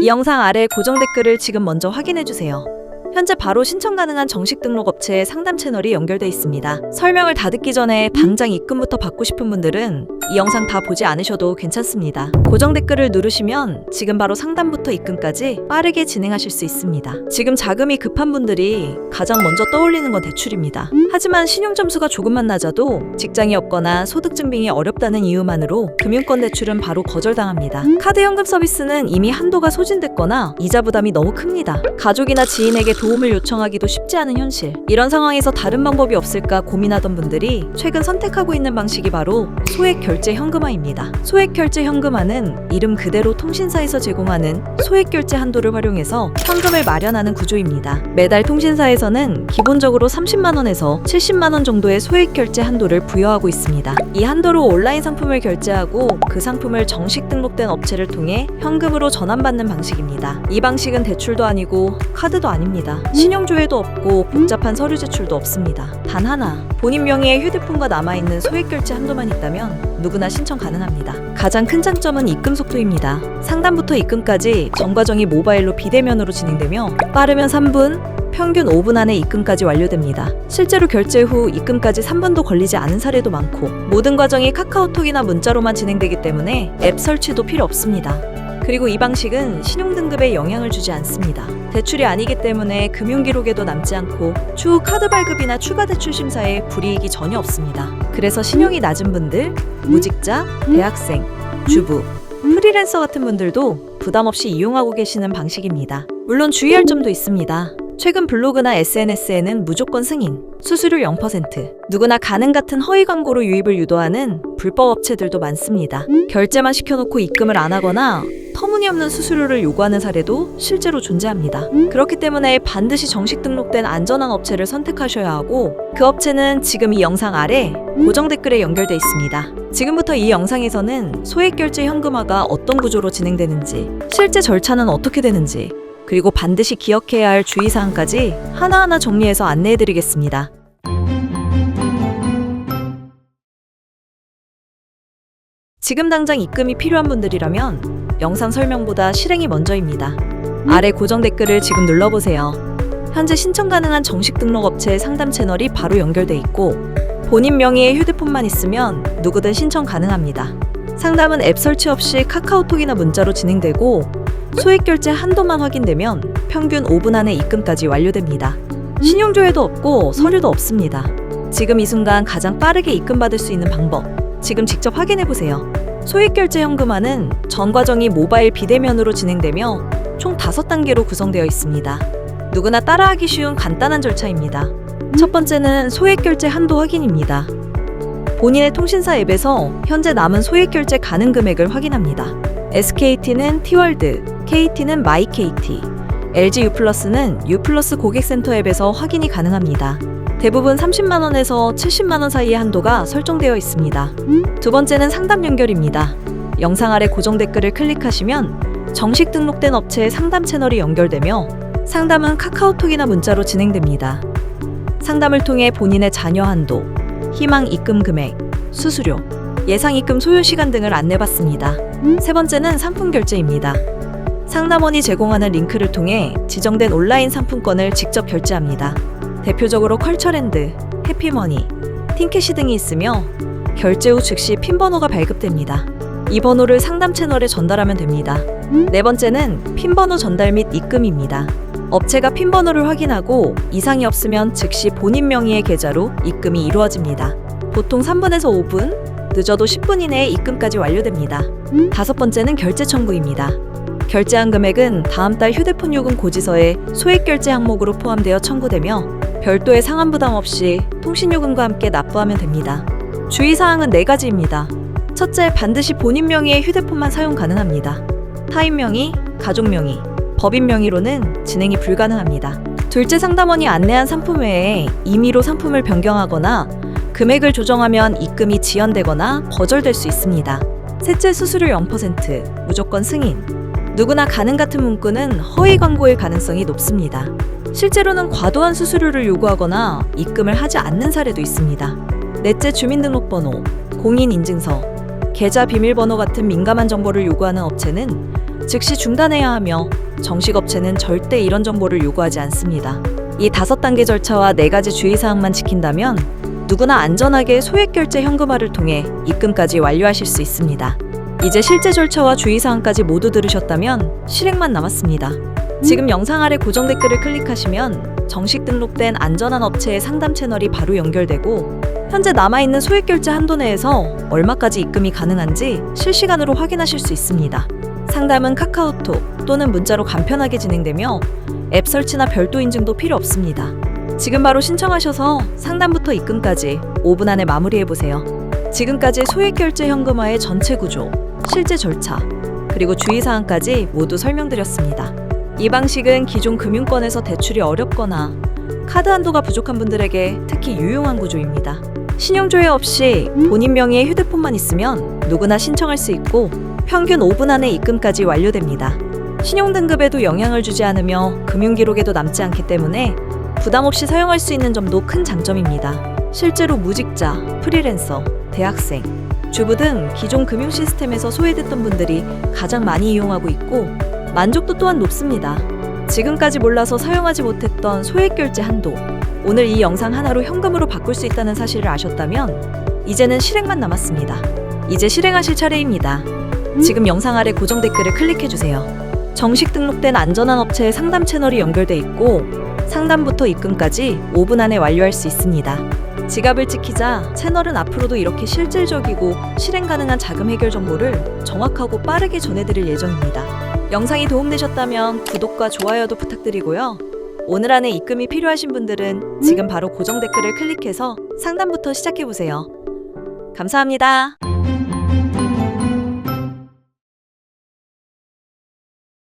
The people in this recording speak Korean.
이 영상 아래 고정 댓글을 지금 먼저 확인해 주세요. 현재 바로 신청 가능한 정식 등록 업체의 상담 채널이 연결돼 있습니다. 설명을 다 듣기 전에 당장 입금부터 받고 싶은 분들은 이 영상 다 보지 않으셔도 괜찮습니다. 고정 댓글을 누르시면 지금 바로 상담부터 입금까지 빠르게 진행하실 수 있습니다. 지금 자금이 급한 분들이 가장 먼저 떠올리는 건 대출입니다. 하지만 신용 점수가 조금만 낮아도 직장이 없거나 소득 증빙이 어렵다는 이유만으로 금융권 대출은 바로 거절당합니다. 카드 현금 서비스는 이미 한도가 소진됐거나 이자 부담이 너무 큽니다. 가족이나 지인에게 도움을 요청하기도 쉽지 않은 현실. 이런 상황에서 다른 방법이 없을까 고민하던 분들이 최근 선택하고 있는 방식이 바로 소액 결제 현금화입니다. 소액 결제 현금화는 이름 그대로 통신사에서 제공하는 소액 결제 한도를 활용해서 현금을 마련하는 구조입니다. 매달 통신사에서는 기본적으로 30만 원에서 70만 원 정도의 소액 결제 한도를 부여하고 있습니다. 이 한도로 온라인 상품을 결제하고 그 상품을 정식 등록된 업체를 통해 현금으로 전환받는 방식입니다. 이 방식은 대출도 아니고 카드도 아닙니다. 신용조회도 없고 복잡한 서류 제출도 없습니다. 단 하나, 본인 명의의 휴대폰과 남아있는 소액 결제 한도만 있다면 누구나 신청 가능합니다. 가장 큰 장점은 입금 속도입니다. 상담부터 입금까지 전 과정이 모바일로 비대면으로 진행되며 빠르면 3분, 평균 5분 안에 입금까지 완료됩니다. 실제로 결제 후 입금까지 3분도 걸리지 않은 사례도 많고 모든 과정이 카카오톡이나 문자로만 진행되기 때문에 앱 설치도 필요 없습니다. 그리고 이 방식은 신용 등급에 영향을 주지 않습니다. 대출이 아니기 때문에 금융 기록에도 남지 않고 추후 카드 발급이나 추가 대출 심사에 불이익이 전혀 없습니다. 그래서 신용이 낮은 분들, 무직자, 대학생, 주부, 프리랜서 같은 분들도 부담 없이 이용하고 계시는 방식입니다. 물론 주의할 점도 있습니다. 최근 블로그나 SNS에는 무조건 승인, 수수료 0%, 누구나 가능 같은 허위 광고로 유입을 유도하는 불법 업체들도 많습니다. 결제만 시켜놓고 입금을 안 하거나 터무니없는 수수료를 요구하는 사례도 실제로 존재합니다. 그렇기 때문에 반드시 정식 등록된 안전한 업체를 선택하셔야 하고 그 업체는 지금 이 영상 아래 고정 댓글에 연결돼 있습니다. 지금부터 이 영상에서는 소액 결제 현금화가 어떤 구조로 진행되는지, 실제 절차는 어떻게 되는지, 그리고 반드시 기억해야 할 주의사항까지 하나하나 정리해서 안내해드리겠습니다. 지금 당장 입금이 필요한 분들이라면 영상 설명보다 실행이 먼저입니다. 아래 고정 댓글을 지금 눌러보세요. 현재 신청 가능한 정식 등록 업체의 상담 채널이 바로 연결돼 있고 본인 명의의 휴대폰만 있으면 누구든 신청 가능합니다. 상담은 앱 설치 없이 카카오톡이나 문자로 진행되고 소액 결제 한도만 확인되면 평균 5분 안에 입금까지 완료됩니다. 신용조회도 없고 서류도 없습니다. 지금 이 순간 가장 빠르게 입금받을 수 있는 방법, 지금 직접 확인해 보세요. 소액 결제 현금화는 전 과정이 모바일 비대면으로 진행되며 총 5단계로 구성되어 있습니다. 누구나 따라하기 쉬운 간단한 절차입니다. 첫 번째는 소액 결제 한도 확인입니다. 본인의 통신사 앱에서 현재 남은 소액 결제 가능 금액을 확인합니다. SKT는 T월드, KT는 마이KT, LG U+는 U+ 고객센터 앱에서 확인이 가능합니다. 대부분 30만 원에서 70만 원 사이의 한도가 설정되어 있습니다. 두 번째는 상담 연결입니다. 영상 아래 고정 댓글을 클릭하시면 정식 등록된 업체의 상담 채널이 연결되며 상담은 카카오톡이나 문자로 진행됩니다. 상담을 통해 본인의 자녀 한도, 희망 입금 금액, 수수료, 예상 입금 소요 시간 등을 안내받습니다. 세 번째는 상품 결제입니다. 상담원이 제공하는 링크를 통해 지정된 온라인 상품권을 직접 결제합니다. 대표적으로 컬처랜드, 해피머니, 틴캐시 등이 있으며 결제 후 즉시 핀 번호가 발급됩니다. 이 번호를 상담 채널에 전달하면 됩니다. 네 번째는 핀 번호 전달 및 입금입니다. 업체가 핀 번호를 확인하고 이상이 없으면 즉시 본인 명의의 계좌로 입금이 이루어집니다. 보통 3분에서 5분, 늦어도 10분 이내에 입금까지 완료됩니다. 다섯 번째는 결제 청구입니다. 결제한 금액은 다음 달 휴대폰 요금 고지서에 소액 결제 항목으로 포함되어 청구되며 별도의 상환 부담 없이 통신 요금과 함께 납부하면 됩니다. 주의 사항은 네 가지입니다. 첫째, 반드시 본인 명의의 휴대폰만 사용 가능합니다. 타인 명의, 가족 명의, 법인 명의로는 진행이 불가능합니다. 둘째, 상담원이 안내한 상품 외에 임의로 상품을 변경하거나 금액을 조정하면 입금이 지연되거나 거절될 수 있습니다. 셋째, 수수료 0%, 무조건 승인. 누구나 가능 같은 문구는 허위 광고일 가능성이 높습니다. 실제로는 과도한 수수료를 요구하거나 입금을 하지 않는 사례도 있습니다. 넷째, 주민등록번호, 공인인증서, 계좌 비밀번호 같은 민감한 정보를 요구하는 업체는 즉시 중단해야 하며 정식 업체는 절대 이런 정보를 요구하지 않습니다. 이 다섯 단계 절차와 네 가지 주의사항만 지킨다면 누구나 안전하게 소액 결제 현금화를 통해 입금까지 완료하실 수 있습니다. 이제 실제 절차와 주의사항까지 모두 들으셨다면 실행만 남았습니다. 지금 영상 아래 고정 댓글을 클릭하시면 정식 등록된 안전한 업체의 상담 채널이 바로 연결되고 현재 남아있는 소액 결제 한도 내에서 얼마까지 입금이 가능한지 실시간으로 확인하실 수 있습니다. 상담은 카카오톡 또는 문자로 간편하게 진행되며 앱 설치나 별도 인증도 필요 없습니다. 지금 바로 신청하셔서 상담부터 입금까지 5분 안에 마무리해 보세요. 지금까지 소액 결제 현금화의 전체 구조, 실제 절차, 그리고 주의사항까지 모두 설명드렸습니다. 이 방식은 기존 금융권에서 대출이 어렵거나 카드 한도가 부족한 분들에게 특히 유용한 구조입니다. 신용조회 없이 본인 명의의 휴대폰만 있으면 누구나 신청할 수 있고 평균 5분 안에 입금까지 완료됩니다. 신용 등급에도 영향을 주지 않으며 금융 기록에도 남지 않기 때문에 부담 없이 사용할 수 있는 점도 큰 장점입니다. 실제로 무직자, 프리랜서, 대학생, 주부 등 기존 금융 시스템에서 소외됐던 분들이 가장 많이 이용하고 있고 만족도 또한 높습니다. 지금까지 몰라서 사용하지 못했던 소액 결제 한도. 오늘 이 영상 하나로 현금으로 바꿀 수 있다는 사실을 아셨다면 이제는 실행만 남았습니다. 이제 실행하실 차례입니다. 지금 영상 아래 고정 댓글을 클릭해 주세요. 정식 등록된 안전한 업체의 상담 채널이 연결돼 있고 상담부터 입금까지 5분 안에 완료할 수 있습니다. 지갑을 지키자 채널은 앞으로도 이렇게 실질적이고 실행 가능한 자금 해결 정보를 정확하고 빠르게 전해드릴 예정입니다. 영상이 도움되셨다면 구독과 좋아요도 부탁드리고요. 오늘 안에 입금이 필요하신 분들은 지금 바로 고정 댓글을 클릭해서 상담부터 시작해보세요. 감사합니다.